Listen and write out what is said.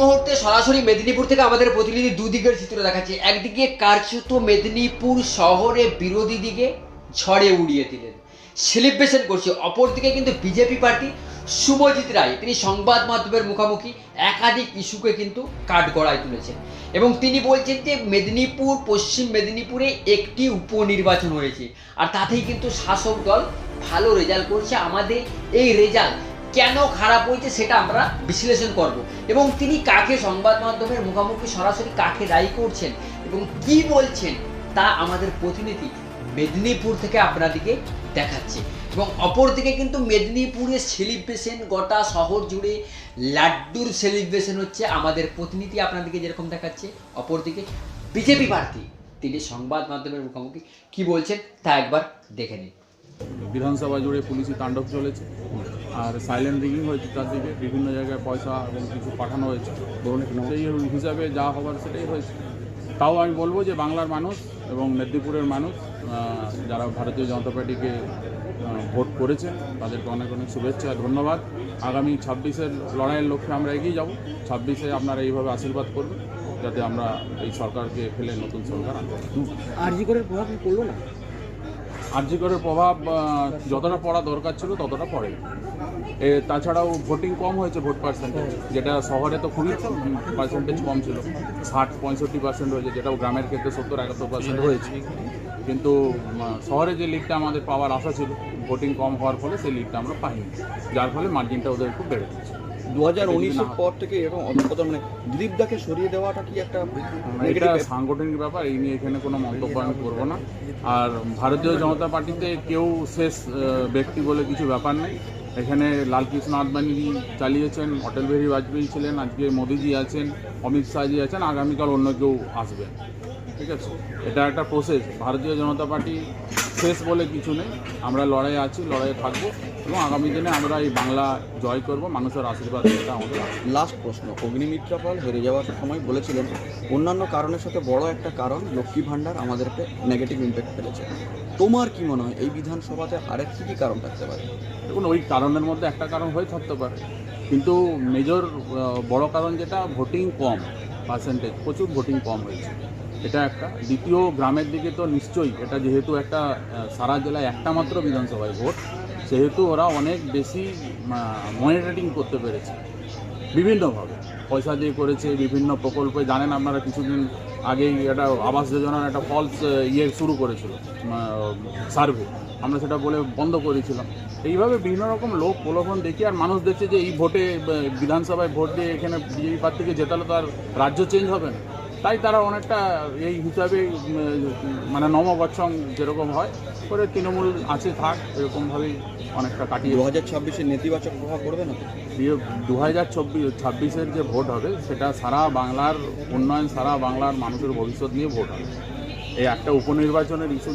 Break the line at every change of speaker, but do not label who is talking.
মুহূর্তে সরাসরি মেদিনীপুর থেকে আমাদের প্রতিনিধি দুদিকের চিত্র দেখাচ্ছে। একদিকে কার্যত মেদিনীপুর শহরে বিরোধী দিকে ঝড়ে উড়িয়ে দিলেন। সেলিব্রেশন করছে। অপরদিকে কিন্তু বিজেপি পার্টি শুভজিৎ রায়। তিনি সংবাদ মাধ্যমের মুখোমুখি একাধিক ইস্যুকে কিন্তু কাঠগড়ায় তুলেছেন। এবং তিনি বলছেন যে, মেদিনীপুর, পশ্চিম মেদিনীপুরে একটি উপনির্বাচন হয়েছে। আর তাতেই কিন্তু শাসক দল ভালো রেজাল্ট করছে। আমাদের এই রেজাল্ট কেন খারাপ হয়েছে সেটা আমরা বিশ্লেষণ করব। এবং তিনি কাকে সংবাদ মাধ্যমের মুখোমুখি সরাসরি কাকে দায়ী করছেন এবং কি বলছেন তা আমাদের প্রতিনিধি মেদিনীপুর থেকে আপনাদেরকে দেখাচ্ছে। এবং অপরদিকে কিন্তু মেদিনীপুরের সেলিব্রেশন গোটা শহর জুড়ে লাড্ডুর সেলিব্রেশন হচ্ছে আমাদের প্রতিনিধি আপনাদেরকে যেরকম দেখাচ্ছে। অপরদিকে বিজেপি প্রার্থী, তিনি সংবাদ মাধ্যমের মুখোমুখি। কি বলছেন তা একবার দেখে নিন।
বিধানসভা জুড়ে পুলিশি তাণ্ডব চলেছে? আর সাইলেন্ট রিগিং হয়েছে চারদিকে বিভিন্ন জায়গায় পয়সা এবং কিছু পাঠানো হয়েছে সেই হিসাবে যা হবার সেটাই হয়েছে। তাও আমি বলব যে বাংলার মানুষ এবং মেদিনীপুরের মানুষ যারা ভারতীয় জনতা পার্টিকে ভোট করেছেন তাদেরকে অনেক অনেক শুভেচ্ছা ধন্যবাদ। আগামী ছাব্বিশের লড়াইয়ের লক্ষ্যে আমরা এগিয়ে যাব। ছাব্বিশে আপনারা এইভাবে আশীর্বাদ করবেন যাতে আমরা এই সরকারকে ফেলে নতুন সরকার আনতে।
আরজি করের প্রভাব কি পড়ল না?
আর্যিকরের প্রভাব যতটা পড়া দরকার ছিল ততটা পড়ে তাছাড়াও ভোটিং কম হয়েছে ভোট পার্সেন্টেজ যেটা শহরে তো খুবই পার্সেন্টেজ কম ছিল। ষাট পঁয়ষট্টি পার্সেন্ট হয়েছে যেটাও গ্রামের ক্ষেত্রে সত্তর একাত্তর পার্সেন্ট হয়েছে। কিন্তু শহরে যে লিগটা আমাদের পাওয়ার আশা ছিল ভোটিং কম হওয়ার ফলে সেই লিগটা আমরা পাইনি। যার ফলে মার্জিনটা ওদের একটু বেড়ে গেছে।
দু হাজার উনিশের পর থেকে এরকম অধপতন মানে দিলীপ দাকে সরিয়ে দেওয়াটা কি একটা
এটা সাংগঠনিক ব্যাপার এই নিয়ে এখানে কোনো মন্তব্য আমি করব না। আর ভারতীয় জনতা পার্টিতে কেউ শেষ ব্যক্তি বলে কিছু ব্যাপার নেই। এখানে লালকৃষ্ণ আদবানি চালিয়েছেন, অটল বিহারী বাজপেয়ী ছিলেন, আজকে মোদিজি আছেন, অমিত শাহজি আছেন, আগামীকাল অন্য কেউ আসবেন। ঠিক আছে? এটা একটা প্রসেস ভারতীয় জনতা পার্টি শেষ বলে কিছু নেই। আমরা লড়াই আছি, লড়াইয়ে থাকব। এবং আগামী দিনে আমরা এই বাংলা জয় করব মানুষের আশীর্বাদ এটা আমাদের।
লাস্ট প্রশ্ন অগ্নিমিত্রা পাল হেরে যাওয়ার সময় বলেছিলেন অন্যান্য কারণের সাথে বড় একটা কারণ লক্ষ্মী ভাণ্ডার আমাদেরকে নেগেটিভ ইম্প্যাক্ট ফেলেছে। তোমার কি মনে হয় এই বিধানসভাতে আরেক কি কি কারণ থাকতে পারে?
দেখুন ওই কারণের মধ্যে একটা কারণ হয়ে থাকতে পারে। কিন্তু মেজর বড় কারণ যেটা ভোটিং কম পার্সেন্টেজ প্রচুর ভোটিং কম হয়েছে। এটা একটা। দ্বিতীয় গ্রামের দিকে তো নিশ্চয়ই, এটা যেহেতু একটা সারা জেলায় একটা মাত্র বিধানসভায় ভোট, সেহেতু ওরা অনেক বেশি মনিটরিং করতে পেরেছে, বিভিন্নভাবে। পয়সা দিয়ে করেছে, বিভিন্ন প্রকল্পে, জানেন আপনারা কিছুদিন আগেই একটা আবাস যোজনার একটা ফলস ইয়ে শুরু করেছিল সার্ভে আমরা সেটা বলে বন্ধ করেছিলাম। এইভাবে বিভিন্ন রকম লোক প্রলোভন দেখি আর মানুষ দেখছে যে এই ভোটে বিধানসভায় ভোট দিয়ে এখানে বিজেপি প্রার্থীকে জেতালে তো আর রাজ্য চেঞ্জ হবে না। তাই তারা অনেকটা এই হিসাবে মানে নমবচ্ছং যেরকম হয় করে তৃণমূল আছে থাক এরকমভাবেই অনেকটা কাটিয়ে
দু হাজার ছাব্বিশের নেতিবাচক প্রভাব পড়বে না
দিয়ে দু হাজার চব্বিশ ছাব্বিশের যে ভোট হবে সেটা সারা বাংলার উন্নয়ন সারা বাংলার মানুষের ভবিষ্যৎ নিয়ে ভোট হবে। এই একটা উপনির্বাচনের ইস্যু